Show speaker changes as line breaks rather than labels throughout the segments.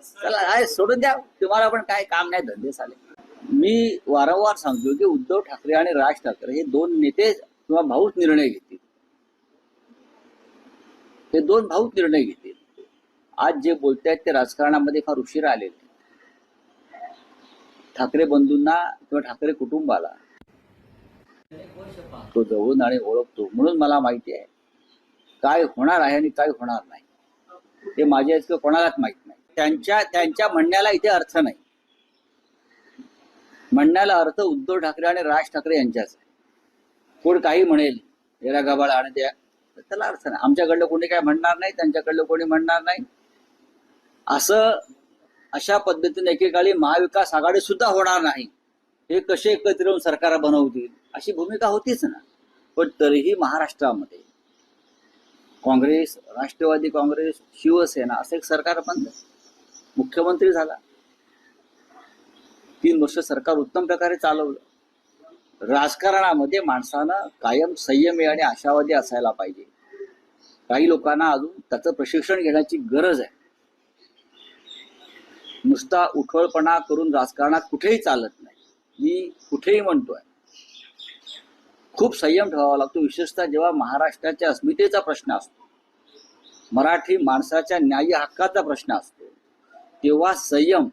चला सोडून द्या. तुम्हाला पण काय काम नाही धंदे झाले मी वारंवार सांगतो की उद्धव ठाकरे आणि राज ठाकरे हे दोन नेते किंवा भाऊच निर्णय घेतील. हे दोन भाऊच निर्णय घेतील. आज जे बोलतायत ते राजकारणामध्ये फार उशिरा आलेले ठाकरे बंधूंना किंवा ठाकरे कुटुंबाला तो जवळून आणि ओळखतो म्हणून मला माहिती आहे. काय होणार आहे आणि काय होणार नाही ते माझ्या इतकं कोणालाच माहीत नाही. त्यांच्या त्यांच्या म्हणण्याला इथे अर्थ नाही. म्हणण्याला अर्थ उद्धव ठाकरे आणि राज ठाकरे यांच्याच आहे. कोण काही म्हणेल याला गबाळ आणि त्या त्याला अर्थ नाही. आमच्याकडलं कोणी काय म्हणणार नाही त्यांच्याकडलं कोणी म्हणणार नाही. असं अशा पद्धतीने एकेकाळी महाविकास आघाडी सुद्धा होणार नाही. हे कसे एकत्र येऊन सरकार बनवतील अशी भूमिका होतीच ना. पण तरीही महाराष्ट्रामध्ये काँग्रेस राष्ट्रवादी काँग्रेस शिवसेना असं एक सरकार बनलं मुख्यमंत्री झाला. तीन वर्ष सरकार उत्तम प्रकारे चालवलं. राजकारणामध्ये माणसानं कायम संयमी आणि आशावादी असायला पाहिजे. काही लोकांना अजून त्याचं प्रशिक्षण घेण्याची गरज आहे. नुसता उठवळपणा करून राजकारणात कुठेही चालत नाही. मी कुठेही म्हणतोय खूप संयम ठेवावा लागतो. विशेषतः जेव्हा महाराष्ट्राच्या अस्मितेचा प्रश्न असतो मराठी माणसाच्या न्याय्य हक्काचा प्रश्न असतो तेव्हा संयम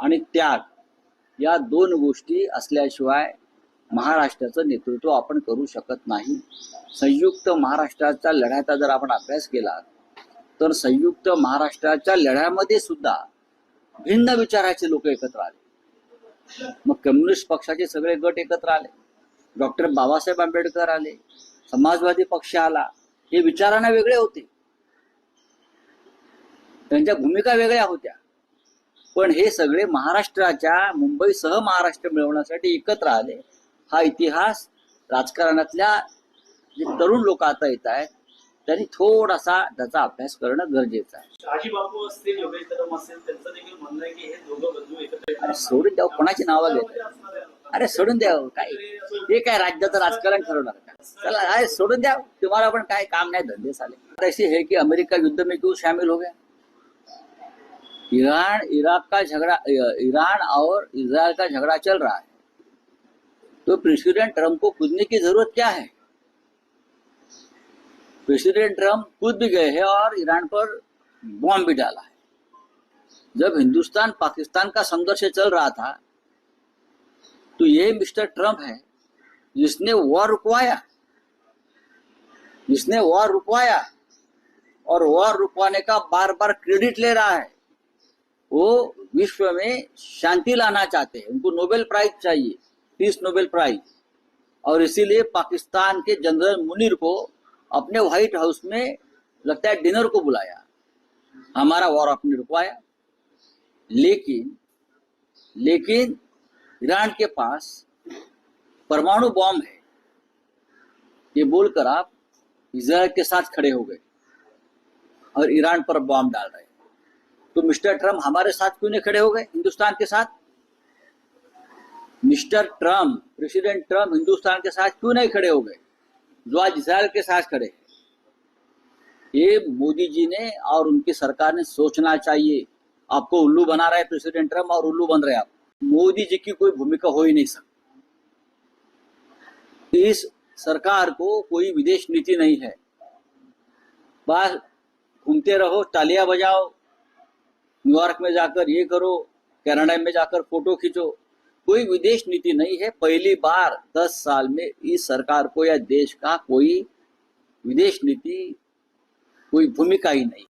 आणि त्याग या दोन गोष्टी असल्याशिवाय महाराष्ट्राचं नेतृत्व आपण करू शकत नाही. संयुक्त महाराष्ट्राच्या लढ्याचा जर आपण अभ्यास केला तर संयुक्त महाराष्ट्राच्या लढ्यामध्ये सुद्धा भिन्न विचाराचे लोक एकत्र आले. मग कम्युनिस्ट पक्षाचे सगळे गट एकत्र आले. डॉक्टर बाबासाहेब आंबेडकर आले समाजवादी पक्ष आला हे विचारांना वेगळे होते. त्यांच्या भूमिका वेगळ्या होत्या. पण हे सगळे महाराष्ट्राच्या मुंबईसह महाराष्ट्र मिळवण्यासाठी एकत्र आले. हा इतिहास राजकारणातल्या जे तरुण लोक आता येत आहेत त्यांनी थोडासा त्याचा अभ्यास करणं गरजेचं आहे. सोडून द्यावं कोणाची नावं घेत अरे सोडून द्यावं काय? हे काय राज्याचं राजकारण ठरवणार का? चला अरे सोडून द्या तुम्हाला पण काय काम नाही धंदे चाले. ऐसी है कि अमेरिका युद्ध में क्यों शामिल हो गया. ईरान, इराक का झगड़ा ईरान और इसराइल का झगड़ा चल रहा है। तो प्रेसिडेंट ट्रंप को कूदने की ज़रूरत क्या है? प्रेसिडेंट ट्रंप कूद भी गए हैं और ईरान पर बॉम्ब भी डाला है। जब हिंदुस्तान, पाकिस्तान का संघर्ष चल रहा था तो ये मिस्टर ट्रंप है जिसने वॉर रुकवाया। जिसने वॉर रुकवाया और वॉर रुकवाने का बार बार क्रेडिट ले रहा है। वो विश्व में शांति लाना चाहते हैं। उनको नोबेल प्राइज चाहिए पीस नोबेल प्राइज। और इसीलिए पाकिस्तान के जनरल मुनीर को अपने व्हाइट हाउस में लगता है डिनर को बुलाया। हमारा वॉर आपने रुकवाया। लेकिन लेकिन ईरान के पास परमाणु बॉम्ब है। ये बोलकर आप इसराइल के साथ खड़े हो गए। और ईरान पर बॉम्ब डाल रहे तो मिस्टर ट्रंप हमारे साथ क्यों नहीं खड़े हो गए हिंदुस्तान के साथ? Mister Trump, president Trump Hindustan के साथ क्यों नहीं खड़े हो गए? जो आज इसराइल के साथ खड़े ये मोदी जी ने और उनकी सरकार ने सोचना चाहिए। आपको उल्लू बना रहा है प्रेसिडेंट ट्रंप और उल्लू बन रहे आप। मोदी जी की कोई भूमिका हो ही नहीं सकती। इस सरकार को कोई विदेश नीति नहीं है। बस घूमते रहो, तालियाँ बजाओ न्यूयॉर्क में जाकर ये करो, कनाडा में जाकर फ़ोटो खींचो। कोई विदेश नीति नहीं है। पहली बार दस साल में इस सरकार को या देश का कोई विदेश नीति, कोई भूमिका ही नहीं।